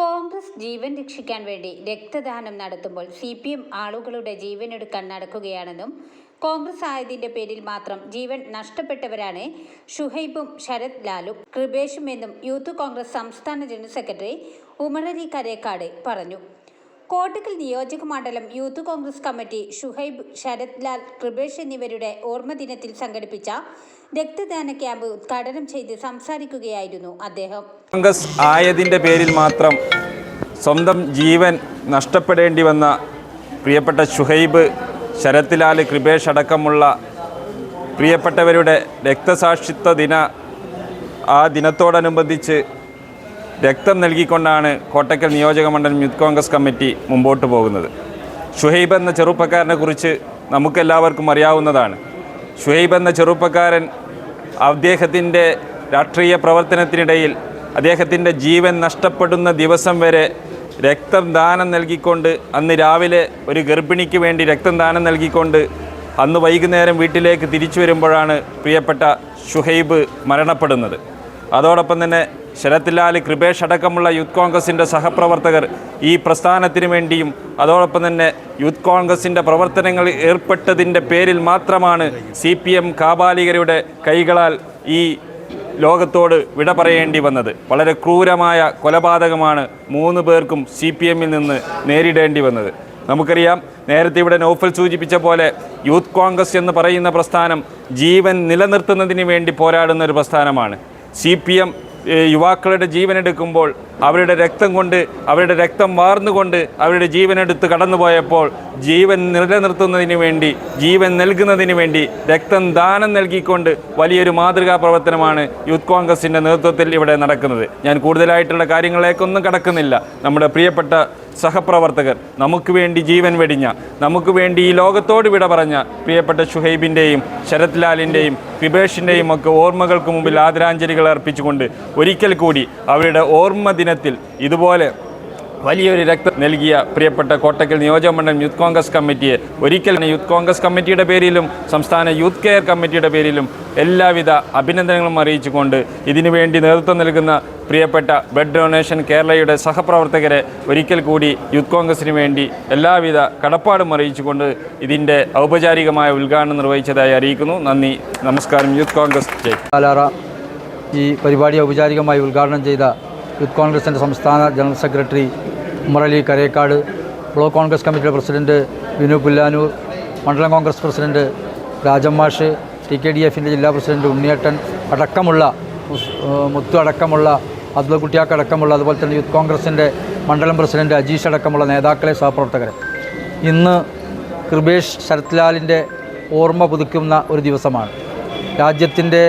കോൺഗ്രസ് ജീവൻ രക്ഷിക്കാൻ വേണ്ടി രക്തദാനം നടത്തുമ്പോൾ സി പി എം ആളുകളുടെ ജീവനെടുക്കാൻ നടക്കുകയാണെന്നും കോൺഗ്രസ് ആയതിന്റെ പേരിൽ മാത്രം ജീവൻ നഷ്ടപ്പെട്ടവരാണ് ഷുഹൈബും ശരത് ലാലും. കൃപേഷും എന്നും യൂത്ത് കോൺഗ്രസ് സംസ്ഥാന ജനറൽ സെക്രട്ടറി ഉമറലി കരേക്കാട് പറഞ്ഞു. കോട്ടക്കൽ നിയോജക മണ്ഡലം യൂത്ത് കോൺഗ്രസ് കമ്മിറ്റി ഷുഹൈബ് ശരത് ലാൽ കൃപേഷ് എന്നിവരുടെ ഓർമ്മദിനത്തിൽ സംഘടിപ്പിച്ച രക്തദാന ക്യാമ്പ് ഉദ്ഘാടനം ചെയ്ത് സംസാരിക്കുകയായിരുന്നു അദ്ദേഹം. കോൺഗ്രസ് ആയതിന്റെ പേരിൽ മാത്രം സ്വന്തം ജീവൻ നഷ്ടപ്പെടേണ്ടി വന്ന പ്രിയപ്പെട്ട ഷുഹൈബ് ശരത് ലാൽ കൃപേഷ് അടക്കമുള്ള പ്രിയപ്പെട്ടവരുടെ രക്തസാക്ഷിത്വ ദിന ആ ദിനത്തോടനുബന്ധിച്ച് രക്തം നൽകിക്കൊണ്ടാണ് കോട്ടക്കൽ നിയോജക മണ്ഡലം യൂത്ത് കോൺഗ്രസ് കമ്മിറ്റി മുമ്പോട്ട് പോകുന്നത്. ഷുഹൈബ് എന്ന ചെറുപ്പക്കാരനെ കുറിച്ച് നമുക്കെല്ലാവർക്കും അറിയാവുന്നതാണ്. ഷുഹൈബ് എന്ന ചെറുപ്പക്കാരൻ അദ്ദേഹത്തിന്റെ രാഷ്ട്രീയ പ്രവർത്തനത്തിനിടയിൽ അദ്ദേഹത്തിന്റെ ജീവൻ നഷ്ടപ്പെടുന്ന ദിവസം വരെ രക്തം ദാനം നൽകിക്കൊണ്ട് അന്ന് രാവിലെ ഒരു ഗർഭിണിക്ക് വേണ്ടി രക്തം ദാനം നൽകിക്കൊണ്ട് അന്ന് വൈകുന്നേരം വീട്ടിലേക്ക് തിരിച്ചു വരുമ്പോഴാണ് പ്രിയപ്പെട്ട ഷുഹൈബ് മരണപ്പെടുന്നത്. അതോടൊപ്പം തന്നെ ശരത്ലാൽ കൃപേഷ് അടക്കമുള്ള യൂത്ത് കോൺഗ്രസിന്റെ സഹപ്രവർത്തകർ ഈ പ്രസ്ഥാനത്തിന് വേണ്ടിയും അതോടൊപ്പം തന്നെ യൂത്ത് കോൺഗ്രസിന്റെ പ്രവർത്തനങ്ങളിൽ ഏർപ്പെട്ടതിന്റെ പേരിൽ മാത്രമാണ് സി പി എം കാബാലികരുടെ കൈകളാൽ ഈ ലോകത്തോട് വിട പറയേണ്ടി വന്നത്. വളരെ ക്രൂരമായ കൊലപാതകമാണ് മൂന്ന് പേർക്കും സി പി എമ്മിൽ നിന്ന് നേരിടേണ്ടി വന്നത്. നമുക്കറിയാം നേരത്തെ ഇവിടെ നോഫൽ സൂചിപ്പിച്ച പോലെ യൂത്ത് കോൺഗ്രസ് എന്ന് പറയുന്ന പ്രസ്ഥാനം ജീവൻ നിലനിർത്തുന്നതിന് വേണ്ടി പോരാടുന്ന ഒരു പ്രസ്ഥാനമാണ്. സി പി എം യുവാക്കളുടെ ജീവനെടുക്കുമ്പോൾ അവരുടെ രക്തം കൊണ്ട് അവരുടെ രക്തം വാർന്നുകൊണ്ട് അവരുടെ ജീവനെടുത്ത് കടന്നുപോയപ്പോൾ ജീവൻ നിലനിർത്തുന്നതിന് വേണ്ടി ജീവൻ നൽകുന്നതിന് വേണ്ടി രക്തം ദാനം നൽകിക്കൊണ്ട് വലിയൊരു മാതൃകാ പ്രവർത്തനമാണ് യൂത്ത് കോൺഗ്രസിന്റെ നേതൃത്വത്തിൽ ഇവിടെ നടക്കുന്നത്. ഞാൻ കൂടുതലായിട്ടുള്ള കാര്യങ്ങളിലേക്കൊന്നും കടക്കുന്നില്ല. നമ്മുടെ പ്രിയപ്പെട്ട സഹപ്രവർത്തകർ നമുക്ക് വേണ്ടി ജീവൻ വെടിഞ്ഞ നമുക്ക് വേണ്ടി ഈ ലോകത്തോട് വിട പറഞ്ഞ പ്രിയപ്പെട്ട ഷുഹൈബിന്റെയും ശരത് ലാലിന്റെയും കൃപേഷിന്റെയും ഒക്കെ ഓർമ്മകൾക്ക് മുമ്പിൽ ആദരാഞ്ജലികൾ അർപ്പിച്ചുകൊണ്ട് ഒരിക്കൽ കൂടി അവരുടെ ഓർമ്മ ദിനത്തിൽ ഇതുപോലെ വലിയൊരു രക്തം നൽകിയ പ്രിയപ്പെട്ട കോട്ടക്കൽ നിയോജകമണ്ഡലം യൂത്ത് കോൺഗ്രസ് കമ്മിറ്റിയെ ഒരിക്കൽ യൂത്ത് കോൺഗ്രസ് കമ്മിറ്റിയുടെ പേരിലും സംസ്ഥാന യൂത്ത് കെയർ കമ്മിറ്റിയുടെ പേരിലും എല്ലാവിധ അഭിനന്ദനങ്ങളും അറിയിച്ചുകൊണ്ട് ഇതിനുവേണ്ടി നേതൃത്വം നൽകുന്ന പ്രിയപ്പെട്ട ബ്ലഡ് ഡൊണേഷൻ കേരളയുടെ സഹപ്രവർത്തകരെ ഒരിക്കൽ കൂടി യൂത്ത് കോൺഗ്രസിന് വേണ്ടി എല്ലാവിധ കടപ്പാടും അറിയിച്ചുകൊണ്ട് ഇതിന്റെ ഔപചാരികമായ ഉദ്ഘാടനം നിർവഹിച്ചതായി അറിയിക്കുന്നു. നന്ദി. നമസ്കാരം. യൂത്ത് കോൺഗ്രസ്. പാലാറ ഈ പരിപാടി ഔപചാരികമായി ഉദ്ഘാടനം ചെയ്ത യൂത്ത് കോൺഗ്രസിന്റെ സംസ്ഥാന general secretary Umarali Karekkad block Congress കമ്മിറ്റിയുടെ പ്രസിഡന്റ് വിനു പുല്ലാനൂർ മണ്ഡലം Congress president Rajammash T K D എഫിന്റെ ജില്ലാ പ്രസിഡന്റ് ഉണ്ണിയേട്ടൻ അടക്കമുള്ള മുത്തു അടക്കമുള്ള അബ്ദുൾ കുട്ടിയാക്ക് അടക്കമുള്ള അതുപോലെ തന്നെ യൂത്ത് കോൺഗ്രസിന്റെ മണ്ഡലം പ്രസിഡന്റ് അജീഷ് അടക്കമുള്ള നേതാക്കളെ സഹപ്രവർത്തകരെ. ഇന്ന് കൃപേഷ് ശരത്ലാലിന്റെ ഓർമ്മ പുതുക്കുന്ന ഒരു ദിവസമാണ്. രാജ്യത്തിന്റെ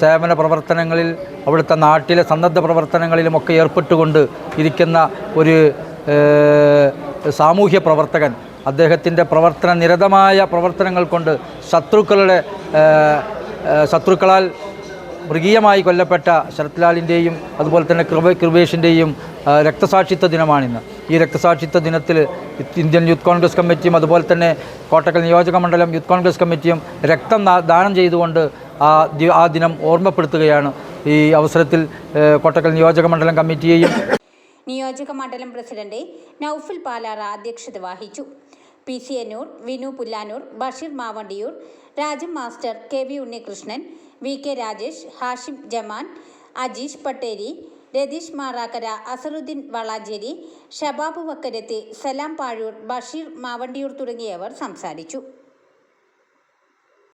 സേവന പ്രവർത്തനങ്ങളിൽ അവിടുത്തെ നാട്ടിലെ സന്നദ്ധ പ്രവർത്തനങ്ങളിലുമൊക്കെ ഏർപ്പെട്ടുകൊണ്ട് ഇരിക്കുന്ന ഒരു സാമൂഹ്യ പ്രവർത്തകൻ. അദ്ദേഹത്തിന്റെ പ്രവർത്തന നിരതമായ പ്രവർത്തനങ്ങൾ കൊണ്ട് ശത്രുക്കളുടെ ശത്രുക്കളാൽ മൃഗീയമായി കൊല്ലപ്പെട്ട ശരത്ലാലിന്റെയും അതുപോലെ തന്നെ കൃപ കൃപേഷിന്റെയും രക്തസാക്ഷിത്വ ദിനമാണിന്ന്. ഈ രക്തസാക്ഷിത്വ ദിനത്തിൽ ഇന്ത്യൻ യൂത്ത് കോൺഗ്രസ് കമ്മിറ്റിയും അതുപോലെ തന്നെ കോട്ടക്കൽ നിയോജക മണ്ഡലം യൂത്ത് കോൺഗ്രസ് കമ്മിറ്റിയും രക്തം ദാനം ചെയ്തുകൊണ്ട് ആ ആ ദിനം ഓർമ്മപ്പെടുത്തുകയാണ്. ഈ അവസരത്തിൽ കോട്ടക്കൽ നിയോജക മണ്ഡലം കമ്മിറ്റിയെയും നിയോജക മണ്ഡലം പ്രസിഡന്റ് നൌഫുൽ പാലാറ അധ്യക്ഷത വഹിച്ചു. P. C. Ennur Vinu Pullanur Basheer Mavandiyur Rajam master K. V. Unnikrishnan V. K. Rajesh Hashim Jaman Ajeesh Patteri Ratheesh Marakkara Azharuddin Valanchery Shabab Vakkarath Salam Pazhur Basheer Mavandiyur തുടങ്ങിയവർ സംസാരിച്ചു.